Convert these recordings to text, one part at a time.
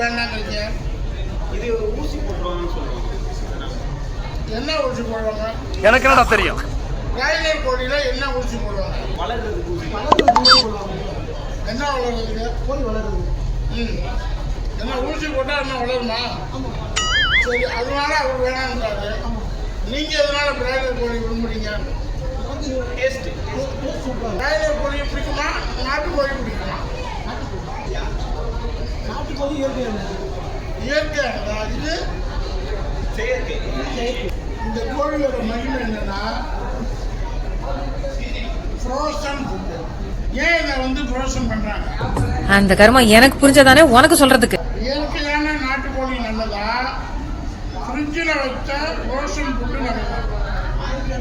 வேண்டாங்கிறீங்க. இது ஊசி போட்டுருவாங்கன்னு சொல்லுவாங்க. என்ன ஊசி போடுவாங்க? எனக்கு என்னடா தெரியும்? பிராய்லர் கோழியில என்ன ஊசி போடுவாங்க? வளர்றதுக்கு ஊசி. என்ன வளருதுங்க கோழி வளருது ம். என்ன ஊசி போட்டால் என்ன வளருமா? சரி அதனால அவர் வேணாம்ன்றாரு நீங்கள் எதனால பிராய்லர் கோழி விரும்புறீங்க? டேஸ்ட் கோழி பிடிக்குமா நாட்டு கோழி பிடிக்குமா நாட்டுக்கோழி இயற்கையான இயற்கையானதா இது செயற்கை. இந்த கோழியோட மகிமை என்னன்னா ஃப்ரோசன் ஏன் இதை வந்து ஃப்ரோசன் பண்ணுறாங்க அந்த கர்மம் எனக்கு புரிஞ்சதானே உனக்கு சொல்றதுக்கு. இயற்கையான நாட்டுக்கோழி நல்லதா? ஃப்ரிட்ஜில் வச்ச ஃப்ரோசன் ஃபுட்டு நல்லதா?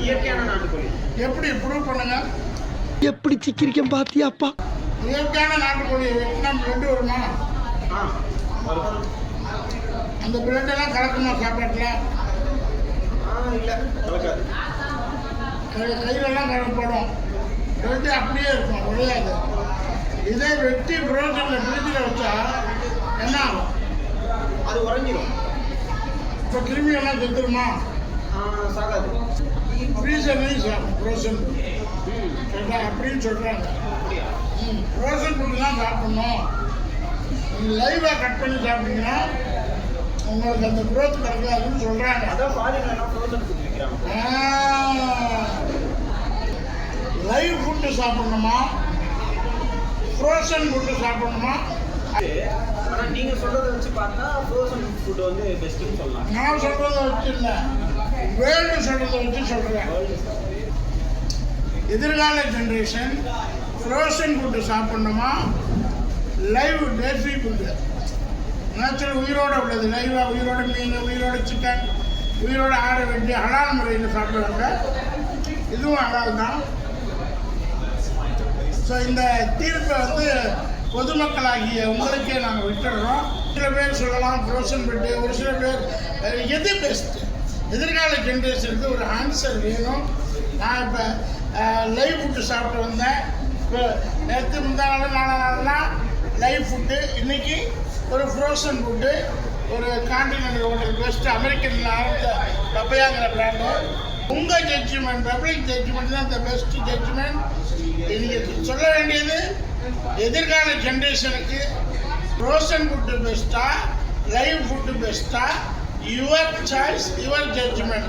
இயற்கையான நாட்டுக்கோழி. எப்படி ப்ரூவ் பண்ணுங்க? எப்படி சிக்கிரிக்கம் பாத்தியாப்பா இயற்கையான நாட்டுக்கோழி வெட்டினா பிரெட் வருமா? ஆ வரும். அந்த பிரெட்டெல்லாம் கலக்குமா சாப்பாட்டில் இல்லை கலக்காது கை கையிலெல்லாம் கலப்படும் பிரெட்டு அப்படியே இருக்கும் உடையாது இதே வெட்டி ஃப்ரோசனில் ஃப்ரிட்ஜில் வச்சா என்ன ஆகும்? அது உறைஞ்சிரும். இப்போ கிருமியெல்லாம் செத்துருமா? சாகாது. ஃப்ரீசர்லையும் சாப்பிடும் ஃப்ரோசன் கேட்டா அப்படின்னு சொல்கிறாங்க ஃப்ரோசன் ஃபுட்டு தான் சாப்பிடணும். லைவாக கட் பண்ணி சாப்பிட்டீங்கன்னா உங்களுக்கு அந்த குரோத் கிடைக்காதுன்னு சொல்கிறாங்க அதான் லைவ் ஃபுட்டு சாப்பிடணுமா? ஃப்ரோசன் ஃபுட்டு சாப்பிடணுமா? ஆனா நீங்க சொல்றதை வச்சு பார்த்தா ஃப்ரோசன் ஃபுட் வந்து பெஸ்ட்னு சொல்லலாம். நான் சொல்கிறத வச்சு இல்லை வேர்ல்டு சொல்கிறத வச்சு சொல்கிறேன் எதிர்கால ஜென்ரேஷன் ஃப்ரோசன் ஃபுட்டு சாப்பிடணுமா? லைவ் டேசி ஃபுட்டு நேச்சுரல் உயிரோட உள்ளது. லைவாக உயிரோட மீன் உயிரோட சிக்கன் உயிரோட ஆடை வெட்டி ஹலால் முறையில் சாப்பிடுவாங்க. இதுவும் ஹலால் தான். ஸோ இந்த தீர்ப்பை வந்து பொதுமக்களாகிய உங்களுக்கே நாங்கள் விட்டுடுறோம். சில பேர் சொல்லலாம் ஃப்ரோசன் பெட்டு ஒரு சில பேர் எது பெஸ்ட் எதிர்கால ஜென்ரேஷனுக்கு ஒரு ஆன்சர் வேணும். நான் இப்போ லைவ் ஃபுட்டு சாப்பிட்டு வந்தேன். இப்போ நேற்று முந்தா நாள் நாலு நாள்லாம் லைவ் ஃபுட்டு இன்னைக்கு ஒரு ஃப்ரோசன் ஃபுட்டு ஒரு காண்டினென்டல் ஹோட்டல் பெஸ்ட்டு அமெரிக்கன் ஆரம்பித்த பப்பையாங்கிற பிராண்டு உங்கள் ஜட்ஜ்மெண்ட் பப்ளிக் ஜட்ஜ்மெண்ட் தான் இந்த பெஸ்ட் ஜட்ஜ்மெண்ட் நீங்கள் சொல்ல வேண்டியது எதிர்கால ஜென்ரேஷனுக்கு ஃப்ரோசன் ஃபுட்டு பெஸ்ட்டா லைவ் ஃபுட்டு பெஸ்ட்டா யுவர் சாய்ஸ் யுவர் ஜட்ஜ்மெண்ட்